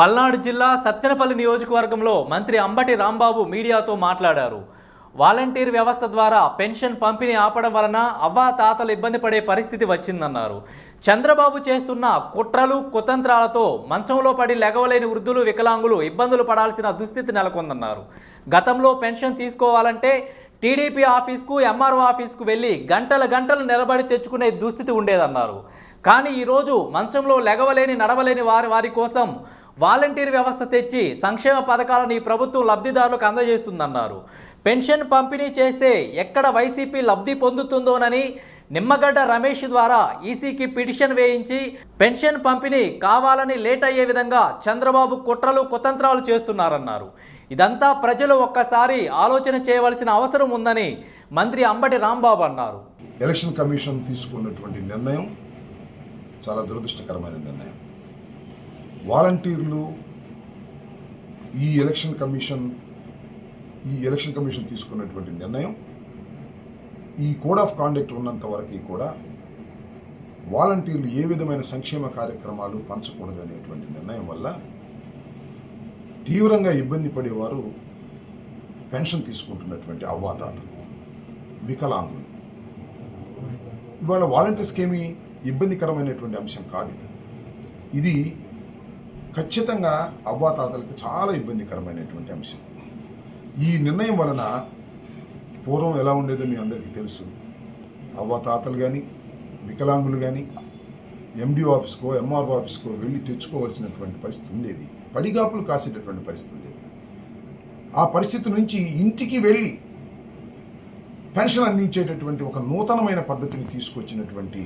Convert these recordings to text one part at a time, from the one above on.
పల్నాడు జిల్లా సత్తెనపల్లి నియోజకవర్గంలో మంత్రి అంబటి రాంబాబు మీడియాతో మాట్లాడారు. వాలంటీర్ వ్యవస్థ ద్వారా పెన్షన్ పంపిణీ ఆపడం వలన అవ్వా తాతలు ఇబ్బంది పడే పరిస్థితి వచ్చిందన్నారు. చంద్రబాబు చేస్తున్న కుట్రలు కుతంత్రాలతో మంచంలో పడి లెగవలేని వృద్ధులు వికలాంగులు ఇబ్బందులు పడాల్సిన దుస్థితి నెలకొందన్నారు. గతంలో పెన్షన్ తీసుకోవాలంటే టీడీపీ ఆఫీస్కు ఎంఆర్ఓ ఆఫీస్కు వెళ్ళి గంటల గంటలు నిలబడి తెచ్చుకునే దుస్థితి ఉండేదన్నారు. కానీ ఈరోజు మంచంలో లెగవలేని నడవలేని వారి వారి కోసం వాలంటీర్ వ్యవస్థ తెచ్చి సంక్షేమ పథకాలను ఈ ప్రభుత్వం లబ్ధిదారులకు అందజేస్తుందన్నారు. పెన్షన్ పంపిణీ చేస్తే ఎక్కడ వైసీపీ లబ్ధి పొందుతుందోనని నిమ్మగడ్డ రమేష్ ద్వారా ఈసీకి పిటిషన్ వేయించి పెన్షన్ పంపిణీ కావాలని లేట్ అయ్యే విధంగా చంద్రబాబు కుట్రలు కుతంత్రాలు చేస్తున్నారన్నారు. ఇదంతా ప్రజలు ఒక్కసారి ఆలోచన చేయవలసిన అవసరం ఉందని మంత్రి అంబటి రాంబాబు అన్నారు. ఎలక్షన్ కమిషన్ తీసుకున్నటువంటి నిర్ణయం చాలా దురదృష్టకరమైన నిర్ణయం. వాలంటీర్లు ఈ ఎలక్షన్ కమిషన్ ఈ ఎలక్షన్ కమిషన్ తీసుకున్నటువంటి నిర్ణయం. ఈ కోడ్ ఆఫ్ కాండక్ట్ ఉన్నంత వరకు కూడా వాలంటీర్లు ఏ విధమైన సంక్షేమ కార్యక్రమాలు పంచకూడదనేటువంటి నిర్ణయం వల్ల తీవ్రంగా ఇబ్బంది పడేవారు పెన్షన్ తీసుకుంటున్నటువంటి అవ్వాదాతలు వికలాంగులు. ఇవాళ వాలంటీర్స్కి ఏమీ ఇబ్బందికరమైనటువంటి అంశం కాదు ఇది ఖచ్చితంగా అవ్వాతాతలకు చాలా ఇబ్బందికరమైనటువంటి అంశం. ఈ నిర్ణయం వలన పూర్వం ఎలా ఉండేదో మీ అందరికీ తెలుసు. అవ్వాతాతలు కానీ వికలాంగులు కానీ ఎండిఓ ఆఫీస్కో ఎంఆర్ఓ ఆఫీస్కో వెళ్ళి తెచ్చుకోవాల్సినటువంటి పరిస్థితి ఉండేది. పడిగాపులు కాసేటటువంటి పరిస్థితి ఉండేది. ఆ పరిస్థితి నుంచి ఇంటికి వెళ్ళి పెన్షన్ అందించేటటువంటి ఒక నూతనమైన పద్ధతిని తీసుకొచ్చినటువంటి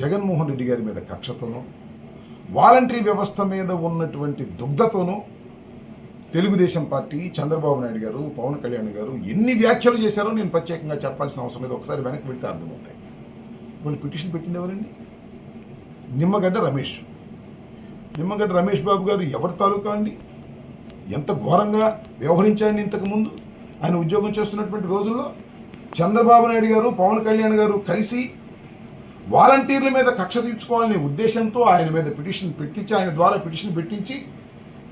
జగన్మోహన్ రెడ్డి గారి మీద కక్షతోనో వాలంటరీ వ్యవస్థ మీద ఉన్నటువంటి దుగ్ధతోనో తెలుగుదేశం పార్టీ చంద్రబాబు నాయుడు గారు పవన్ కళ్యాణ్ గారు ఎన్ని వ్యాఖ్యలు చేశారో నేను ప్రత్యేకంగా చెప్పాల్సిన అవసరం లేదు. ఒకసారి వెనక్కి పెడితే అర్థమవుతాయి. వాళ్ళు పిటిషన్ పెట్టింది ఎవరండి? నిమ్మగడ్డ రమేష్. నిమ్మగడ్డ రమేష్ బాబు గారు ఎవరి తాలూకా అండి? ఎంత ఘోరంగా వ్యవహరించారండి ఇంతకుముందు? ఆయన ఉద్యోగం చేస్తున్నటువంటి రోజుల్లో చంద్రబాబు నాయుడు గారు పవన్ కళ్యాణ్ గారు కలిసి వాలంటీర్ల మీద కక్ష తీర్చుకోవాలనే ఉద్దేశంతో ఆయన మీద పిటిషన్ పెట్టించి ఆయన ద్వారా పిటిషన్ పెట్టించి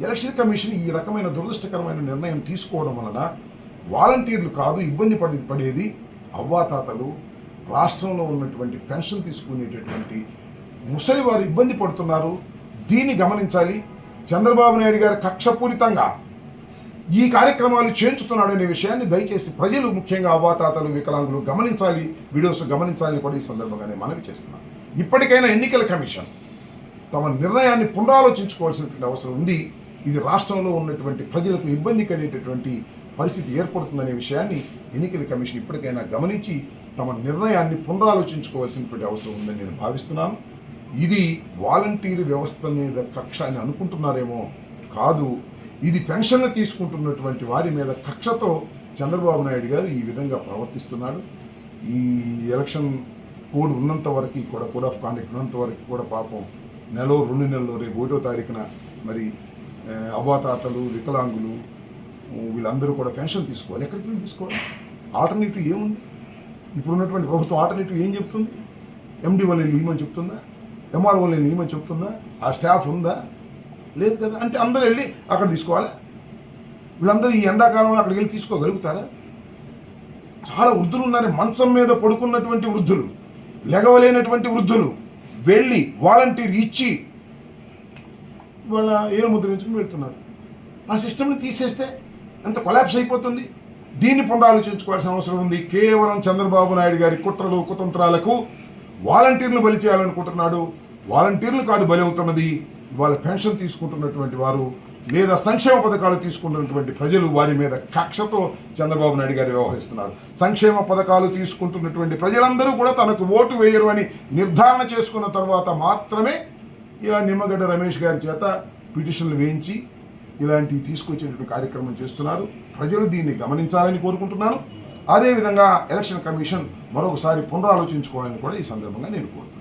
ఎలక్షన్ కమిషన్ ఈ రకమైన దురదృష్టకరమైన నిర్ణయం తీసుకోవడం వలన వాలంటీర్లు కాదు ఇబ్బంది పడి పడేది అవ్వాతాతలు రాష్ట్రంలో ఉన్నటువంటి పెన్షన్ తీసుకునేటటువంటి ముసలి వారు ఇబ్బంది పడుతున్నారు. దీన్ని గమనించాలి. చంద్రబాబు నాయుడు గారు కక్షపూరితంగా ఈ కార్యక్రమాలు చేర్చుతున్నాడు అనే విషయాన్ని దయచేసి ప్రజలు ముఖ్యంగా అవ్వాతాతలు వికలాంగులు గమనించాలి. వీడియోస్ గమనించాలని కూడా ఈ సందర్భంగానే మనవి చేస్తున్నాను ఇప్పటికైనా ఎన్నికల కమిషన్ తమ నిర్ణయాన్ని పునరాలోచించుకోవాల్సినటువంటి అవసరం ఉంది. ఇది రాష్ట్రంలో ఉన్నటువంటి ప్రజలకు ఇబ్బంది కలిగేటటువంటి పరిస్థితి ఏర్పడుతుందనే విషయాన్ని ఎన్నికల కమిషన్ ఇప్పటికైనా గమనించి తమ నిర్ణయాన్ని పునరాలోచించుకోవాల్సినటువంటి అవసరం ఉందని నేను భావిస్తున్నాను. ఇది వాలంటీర్ వ్యవస్థ మీద కక్ష అని అనుకుంటున్నారేమో కాదు. ఇది పెన్షన్లు తీసుకుంటున్నటువంటి వారి మీద కక్షతో చంద్రబాబు నాయుడు గారు ఈ విధంగా ప్రవర్తిస్తున్నాడు. ఈ ఎలక్షన్ కోడ్ ఉన్నంత వరకు కూడా కోడ్ ఆఫ్ కాండక్ట్ ఉన్నంత వరకు కూడా పాపం నెల రెండు నెలలు రేపు ఒకటో తారీఖున మరి అవాతాతలు అవ్వాతాతలు వికలాంగులు వీళ్ళందరూ కూడా పెన్షన్ తీసుకోవాలి. ఎక్కడికి వెళ్ళి తీసుకోవాలి? ఆల్టర్నేటివ్ ఏముంది? ఇప్పుడున్నటువంటి ప్రభుత్వం ఆల్టర్నేటివ్ ఏం చెప్తుంది? ఎండి వాళ్ళని ఇవ్వమని చెప్తుందా? ఎంఆర్ వాళ్ళని ఇవ్వమని చెప్తుందా? ఆ స్టాఫ్ ఉందా? లేదు కదా? అంటే అందరూ వెళ్ళి అక్కడ తీసుకోవాలి? వీళ్ళందరూ ఈ ఎండాకాలంలో అక్కడికి వెళ్ళి తీసుకోగలుగుతారా? చాలా వృద్ధులు ఉన్నారు. మంచం మీద పడుకున్నటువంటి వృద్ధులు లెగవలేనటువంటి వృద్ధులు వెళ్ళి వాలంటీర్ ఇచ్చి వాళ్ళ ఏరు ముద్రించుకుని వెళ్తున్నారు. ఆ సిస్టమ్ని తీసేస్తే ఎంత కొలాప్స్ అయిపోతుంది? దీన్ని పునరాలోచించుకోవాల్సిన అవసరం ఉంది. కేవలం చంద్రబాబు నాయుడు గారి కుట్రలు కుతంత్రాలకు వాలంటీర్లు బలి చేయాలనుకుంటున్నాడు. వాలంటీర్లు కాదు బలి అవుతున్నది. వాళ్ళ పెన్షన్ తీసుకుంటున్నటువంటి వారు లేదా సంక్షేమ పథకాలు తీసుకుంటున్నటువంటి ప్రజలు వారి మీద కక్షతో చంద్రబాబు నాయుడు గారు వ్యవహరిస్తున్నారు. సంక్షేమ పథకాలు తీసుకుంటున్నటువంటి ప్రజలందరూ కూడా తనకు ఓటు వేయరు అని నిర్ధారణ చేసుకున్న తర్వాత మాత్రమే ఇలా నిమ్మగడ్డ రమేష్ గారి చేత పిటిషన్లు వేయించి ఇలాంటివి తీసుకొచ్చేటువంటి కార్యక్రమం చేస్తున్నారు. ప్రజలు దీన్ని గమనించాలని కోరుకుంటున్నాను. అదేవిధంగా ఎలక్షన్ కమిషన్ మరొకసారి పునరాలోచించుకోవాలని కూడా ఈ సందర్భంగా నేను కోరుతున్నాను.